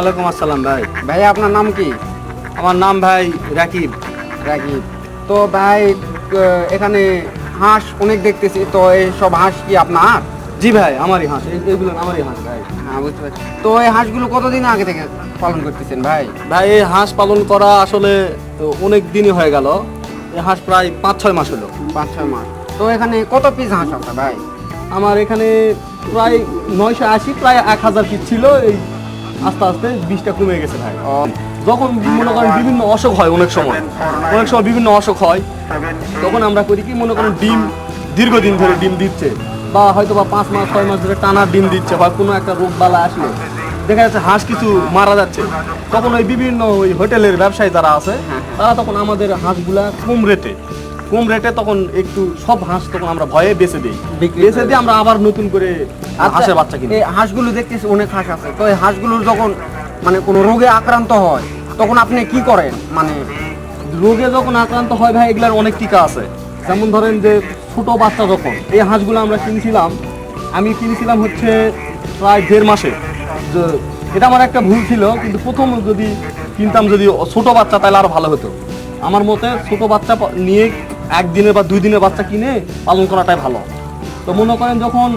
ওয়ালাইকুম আসসালাম ভাই। ভাই আপনার নাম কি? আমার নাম ভাই রাকিব। রাকিব। তো ভাই এখানে হাঁস অনেক দেখতেছি তো এই সব হাঁস কি আপনার? জি ভাই আমারই হাঁস। এইগুলো আমারই হাঁস ভাই। হ্যাঁ বুঝতে পারছি। তো এই হাঁসগুলো কতদিন আগে থেকে পালন করতেছেন ভাই? ভাই এই হাঁস পালন করা আসলে অনেক দিনই হয়ে গেল। এই হাঁস প্রায় পাঁচ ছয় মাস হলো। পাঁচ ছয় মাস। তো এখানে কত পিস হাঁস আপনার ভাই? আমার এখানে প্রায় নয়শো আশি প্রায় এক হাজার পিস ছিল। এই আস্তে আস্তে বিষটা কমে গেছে ভাই। যখন মনে করেন বিভিন্ন অসুখ হয় অনেক সময় অনেক সময় বিভিন্ন অসুখ হয়, তখন আমরা করি কি, মনে করেন ডিম, দীর্ঘদিন ধরে ডিম দিচ্ছে, বা হয়তো বা পাঁচ মাস, ছয় মাস ধরে টানা ডিম দিচ্ছে, বা কোনো একটা রোগ বালা আসলে দেখা যাচ্ছে হাঁস কিছু মারা যাচ্ছে। তখন ওই বিভিন্ন ওই হোটেলের ব্যবসায়ী যারা আছে, তারা তখন আমাদের হাঁসগুলা কম রেটে কম রেটে তখন একটু সব হাঁস তখন আমরা ভয়ে বেঁচে দিই। বেঁচে দিয়ে আমরা আবার নতুন করে হাঁসের বাচ্চা কিনি। আচ্ছা, এই হাঁসগুলো দেখতেছি অনেক হাঁস আছে। তো এই হাঁসগুলোর যখন মানে কোনো রোগে আক্রান্ত হয় তখন আপনি কি করেন? মানে রোগে যখন আক্রান্ত হয় ভাই এগুলার অনেক টিকা আছে। যেমন ধরেন যে ছোট বাচ্চা যখন এই হাঁসগুলো আমরা কিনেছিলাম আমি কিনেছিলাম হচ্ছে প্রায় দেড় মাসে। যে এটা আমার একটা ভুল ছিল কিন্তু প্রথম যদি কিনতাম যদি ছোট বাচ্চা তাহলে আরও ভালো হতো। আমার মতে ছোট বাচ্চা নিয়ে একদিনের বা দুই দিনের বাচ্চা কিনে পালন করাটাই ভালো। তো মনে করেন যখন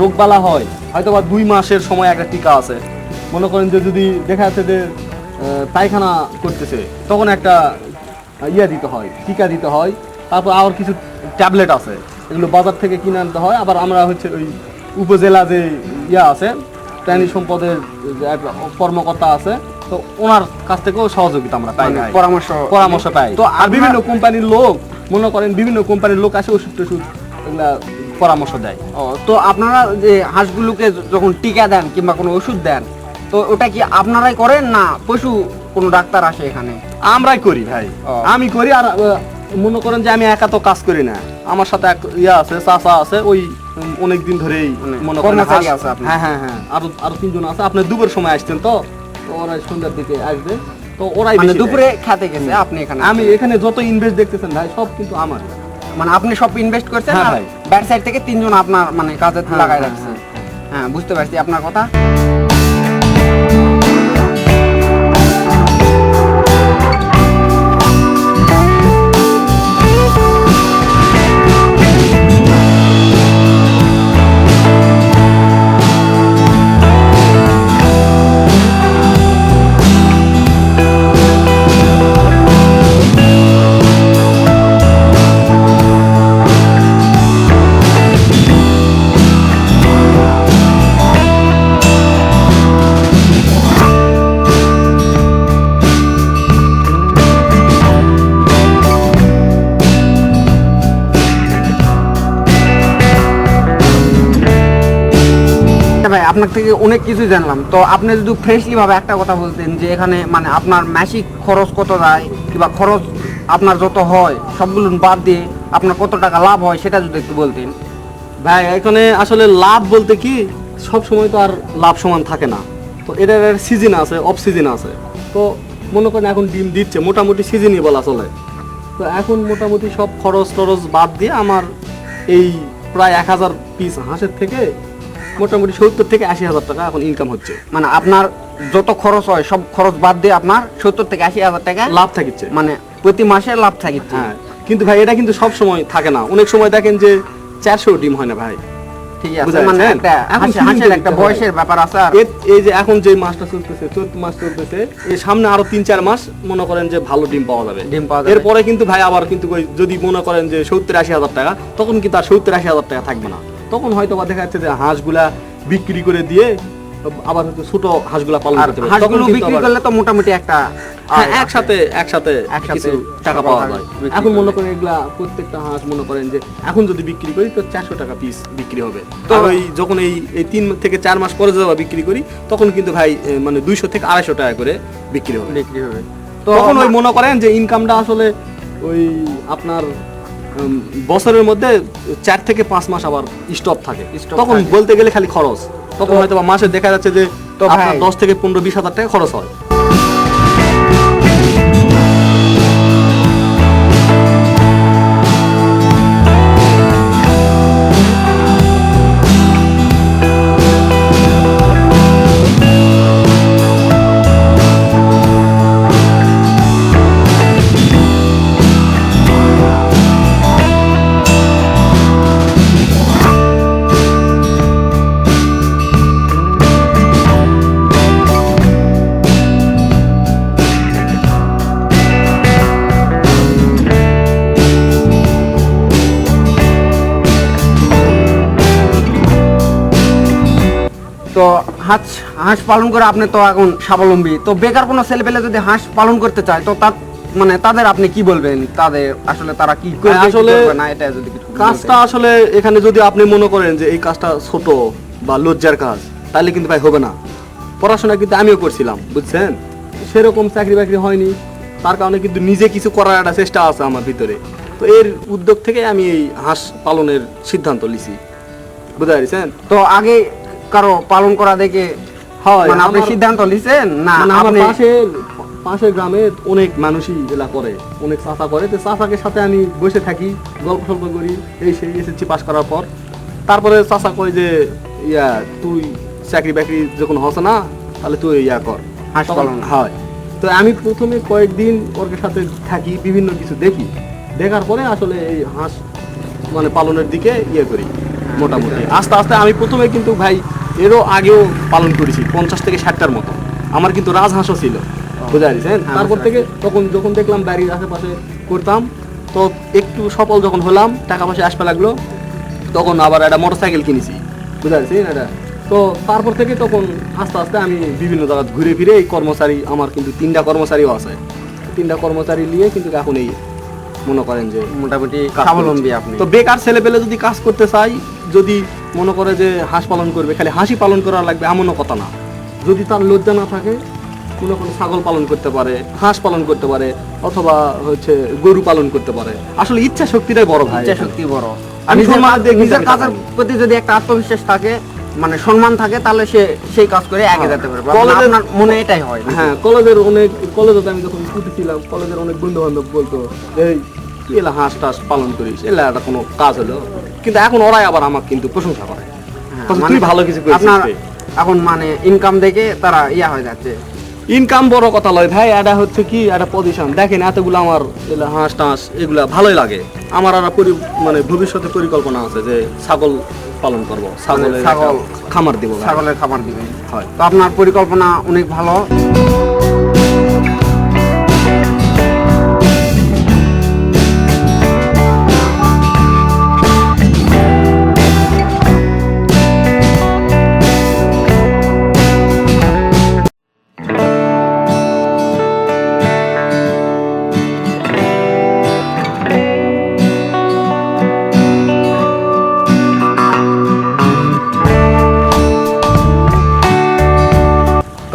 রোগবালা হয় হয়তো বা দুই মাসের সময় একটা টিকা আছে। মনে করেন যে যদি দেখা যাচ্ছে যে পায়খানা করতেছে, তখন একটা ইয়া দিতে হয়, টিকা দিতে হয়। তারপর আবার কিছু ট্যাবলেট আছে, এগুলো বাজার থেকে কিনে আনতে হয়। আবার আমরা হচ্ছে ওই উপজেলা যে ইয়া আছে, প্রাণী সম্পদের যে একটা কর্মকর্তা আছে তো ওনার কাছ থেকেও সহযোগিতা আমরা পাই। পরামর্শ পরামর্শ পাই। তো আর বিভিন্ন কোম্পানির লোক মনে করেন বিভিন্ন কোম্পানির লোক আসে ওষুধ টষুধ এগুলা পরামর্শ দেয়। তো আপনারা যে হাঁসগুলোকে যখন টিকা দেন কিংবা কোনো ওষুধ দেন তো ওটা কি আপনারাই করেন না পশু কোনো ডাক্তার আসে এখানে? আমরাই করি ভাই। আমি করি আর মনে করেন যে আমি একা তো কাজ করি না। আমার সাথে এক ইয়া আছে চাচা আছে ওই অনেক দিন ধরেই মানে মনে করেন? হ্যাঁ হ্যাঁ হ্যাঁ। আরও আরও তিনজন আছে। আপনি দুপুরের সময় আসতেন তো? তো ওরা সন্ধ্যার দিকে আসবে। তো ওরাই মানে দুপুরে। খেতে গেছে আপনি এখানে আমি এখানে যত ইনভেস্ট দেখতেছেন ভাই সব কিন্তু আমার। মানে আপনি সব ইনভেস্ট করছেন হ্যাঁ আর। ব্যাক সাইড থেকে তিনজন আপনার মানে কাজে লাগায় লাগাই হ্যাঁ, রাখছে হ্যাঁ বুঝতে পারছি আপনার কথা। আচ্ছা ভাই, আপনার থেকে অনেক কিছু জানলাম। তো আপনি যদি ফ্রেশলি ভাবে একটা কথা বলতেন যে এখানে মানে আপনার মাসিক খরচ কত যায়, কিংবা খরচ আপনার যত হয়, সবগুলো বাদ দিয়ে আপনার কত টাকা লাভ হয়, সেটা যদি একটু বলতেন। ভাই, এখানে আসলে লাভ বলতে কি, সব সময় তো আর লাভ সমান থাকে না। তো এটার সিজন আছে অফ সিজন আছে। তো মনে করেন এখন ডিম দিচ্ছে, মোটামুটি সিজনই বলা চলে। তো এখন মোটামুটি সব খরচ টরচ বাদ দিয়ে আমার এই প্রায় এক হাজার পিস হাঁসের থেকে মোটামুটি সত্তর থেকে আশি হাজার টাকা এখন ইনকাম হচ্ছে। মানে আপনার যত খরচ হয় সব খরচ বাদ দিয়ে আপনার সত্তর থেকে আশি হাজার টাকা লাভ থাকিচ্ছে। মানে প্রতি মাসে লাভ থাকিচ্ছে। হ্যাঁ কিন্তু ভাই এটা কিন্তু সব সময় থাকে না। অনেক সময় দেখেন যে চারশো ডিম হয় না ভাই। ঠিক আছে মানে একটা হাঁসের- season হাঁসের টা একটা বয়সের ব্যাপার আছে আর। এই যে এখন যে মাসটা চলতেছে চৈত্র মাস চলতেছে এই সামনে আরও তিন চার মাস মনে করেন যে ভালো ডিম পাওয়া যাবে। ডিম পাওয়া যাবে। এরপরে কিন্তু ভাই আবার কিন্তু যদি মনে করেন যে সত্তর আশি হাজার টাকা তখন কিন্তু আর সত্তর আশি হাজার টাকা থাকবে না। তখন হয়তো বা দেখা যাচ্ছে যে হাঁসগুলা বিক্রি করে দিয়ে আবার হয়তো ছোট হাঁসগুলা পালন করতে হবে হাঁসগুলো বিক্রি করলে তো মোটামুটি একটা হ্যাঁ একসাথে একসাথে একসাথে টাকা পাওয়া যায় এখন মনে করেন এগুলা প্রত্যেকটা হাঁস মনে করেন যে এখন যদি বিক্রি করি তো চারশো টাকা পিস বিক্রি হবে। তো ওই যখন এই এই তিন থেকে চার মাস পরে যাওয়া বিক্রি করি তখন কিন্তু ভাই মানে দুইশো থেকে আড়াইশো টাকা করে বিক্রি হবে। বিক্রি হবে। তখন ওই মনে করেন যে ইনকামটা আসলে ওই আপনার বছরের মধ্যে চার থেকে পাঁচ মাস আবার স্টপ থাকে। তখন বলতে গেলে খালি খরচ। তখন হয়তো বা মাসে দেখা যাচ্ছে যে দশ থেকে পনেরো বিশ হাজার টাকা খরচ হয়। হাঁস পালন করে আপনি তো এখন স্বাবলম্বী। তো বেকার কোনো ছেলে পেলে যদি হাঁস পালন করতে চায় তো তার মানে তাদের আপনি কি বলবেন? তাদের আসলে তারা কি করবে আসলে না এটা যদি কিছু কাজটা আসলে এখানে যদি আপনি মনে করেন যে এই কাজটা ছোট বা লজ্জার কাজ তাহলে কিন্তু ভাই হবে না। পড়াশোনা কিন্তু আমিও করছিলাম বুঝছেন? সেরকম চাকরি বাকরি হয়নি। তার কারণে কিন্তু নিজে কিছু করার একটা চেষ্টা আছে আমার ভিতরে। তো এর উদ্যোগ থেকে আমি এই হাঁস পালনের সিদ্ধান্ত লিছি বুঝতে পারছেন? তো আগে কারও পালন করা দেখে হয়। মানে আপনি সিদ্ধান্ত নিছেন? না মানে আমার আপনি পাশের পাশের গ্রামের অনেক মানুষই এলা করে অনেক চাষা করে। তো চাষাকে সাথে আমি বসে থাকি গল্প সল্প করি এই সেই এসএসসি পাস করার পর। তারপরে চাষা কয় যে ইয়া তুই চাকরি বাকরি যখন হস না তাহলে তুই ইয়া কর। হাঁস পালন। হয়। তো আমি প্রথমে কয়েকদিন ওর সাথে থাকি বিভিন্ন কিছু দেখি। দেখার পরে আসলে এই হাঁস মানে পালনের দিকে ইয়ে করি মোটামুটি। আস্তে আস্তে আমি প্রথমে কিন্তু ভাই এরও আগেও পালন করেছি পঞ্চাশ থেকে ষাটটার মতো। আমার কিন্তু রাজহাঁসও ছিল বুঝতে পারছেন? হ্যাঁ, তারপর থেকে তখন যখন দেখলাম বাড়ির আশেপাশে করতাম তো একটু সফল যখন হলাম টাকা পয়সা আসতে লাগল তখন আবার একটা মোটর সাইকেল কিনেছি বুঝতে পারছেন এটা? তো তারপর থেকে তখন আস্তে আস্তে আমি বিভিন্ন জায়গা ঘুরে ফিরে এই কর্মচারী আমার কিন্তু তিনটা কর্মচারীও আছে। তিনটা কর্মচারী নিয়ে কিন্তু এখন এই মনে করেন যে মোটামুটি স্বাবলম্বী আপনি। তো বেকার ছেলে পেলে যদি কাজ করতে চাই যদি মনে করে যে হাঁস পালন করবে খালি হাঁসি পালন করা লাগবে এমনও কথা না। যদি তার লজ্জা না থাকে কোনো কোনো ছাগল পালন করতে পারে হাঁস পালন করতে পারে অথবা হচ্ছে গরু পালন করতে পারে। আসলে ইচ্ছা শক্তিটাই বড় ভাই ইচ্ছা শক্তি বড়। আমি নিজের কাজের প্রতি যদি একটা আত্মবিশ্বাস থাকে মানে সম্মান থাকে তাহলে সে সেই কাজ করে আগে হ্যাঁ। যেতে পারবে। কলেজে- মনে এটাই হয়। হ্যাঁ কলেজের অনেক কলেজে আমি যখন উঠেছিলাম কলেজের অনেক বন্ধু বান্ধব বলতো এই তুই এলা হাঁস টাস পালন করিস এলা একটা কোনো কাজ হলো। কিন্তু এখন ওরাই আবার আমাকে কিন্তু প্রশংসা করে। হ্যাঁ, মানে তুই ভালো কিছু আপনার এখন মানে ইনকাম দেখে তারা ইয়া হয়ে যাচ্ছে। ইনকাম বড় কথা লয় ভাই এটা হচ্ছে কি একটা পজিশন দেখেন এতগুলো আমার হাঁস টাঁস এগুলা ভালোই লাগে। আমার আর পরি মানে ভবিষ্যতে পরিকল্পনা আছে যে ছাগল পালন করব। ছাগলের ছাগল- খামার দিব ছাগলের খামার দিবেন। হয়। তো আপনার পরিকল্পনা অনেক ভালো।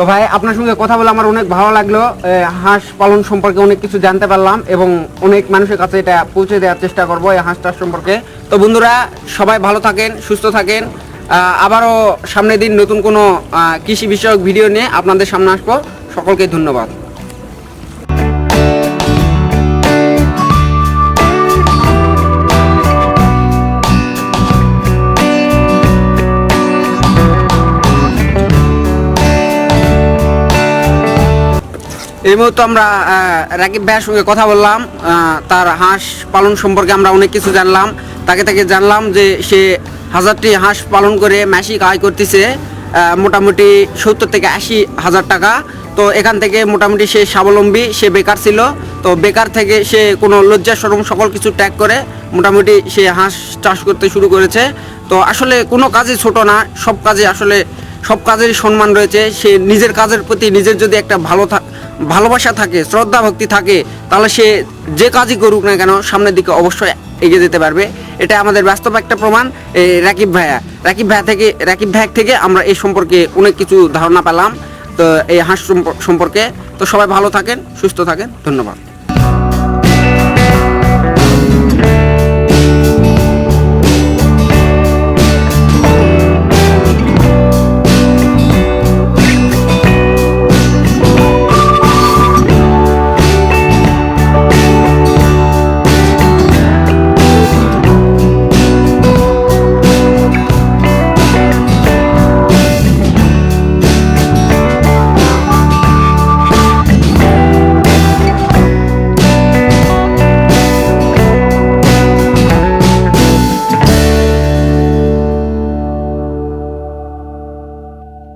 তো ভাই, আপনার সঙ্গে কথা বলে আমার অনেক ভালো লাগল। হাঁস পালন সম্পর্কে অনেক কিছু জানতে পারলাম এবং অনেক মানুষের কাছে এটা পৌঁছে দেওয়ার চেষ্টা করব এই হাঁসটার সম্পর্কে। তো বন্ধুরা, সবাই ভালো থাকেন, সুস্থ থাকেন। আবারও সামনের দিন নতুন কোনো কৃষি বিষয়ক ভিডিও নিয়ে আপনাদের সামনে আসব। সকলকে ধন্যবাদ। এই মুহূর্তে আমরা রাকিব ভাইয়ের সঙ্গে কথা বললাম। তার হাঁস পালন সম্পর্কে আমরা অনেক কিছু জানলাম। তাকে তাকে জানলাম যে সে হাজারটি হাঁস পালন করে মাসিক আয় করতেছে মোটামুটি সত্তর থেকে আশি হাজার টাকা। তো এখান থেকে মোটামুটি সে স্বাবলম্বী, সে বেকার ছিল। তো বেকার থেকে সে কোনো লজ্জা সরম সকল কিছু ট্যাগ করে মোটামুটি সে হাঁস চাষ করতে শুরু করেছে। তো আসলে কোনো কাজই ছোট না, সব কাজে আসলে সব কাজেরই সম্মান রয়েছে। সে নিজের কাজের প্রতি নিজের যদি একটা ভালো ভালোবাসা থাকে, শ্রদ্ধা ভক্তি থাকে, তাহলে সে যে কাজই করুক না কেন সামনের দিকে অবশ্যই এগিয়ে যেতে পারবে। এটা আমাদের বাস্তব একটা প্রমাণ। এই রাকিব ভাইয়া। রাকিব ভাইয়া থেকে, রাকিব ভাই থেকে আমরা এই সম্পর্কে অনেক কিছু ধারণা পেলাম। তো এই হাঁস সম্প- সম্পর্কে। তো সবাই ভালো থাকেন, সুস্থ থাকেন। ধন্যবাদ।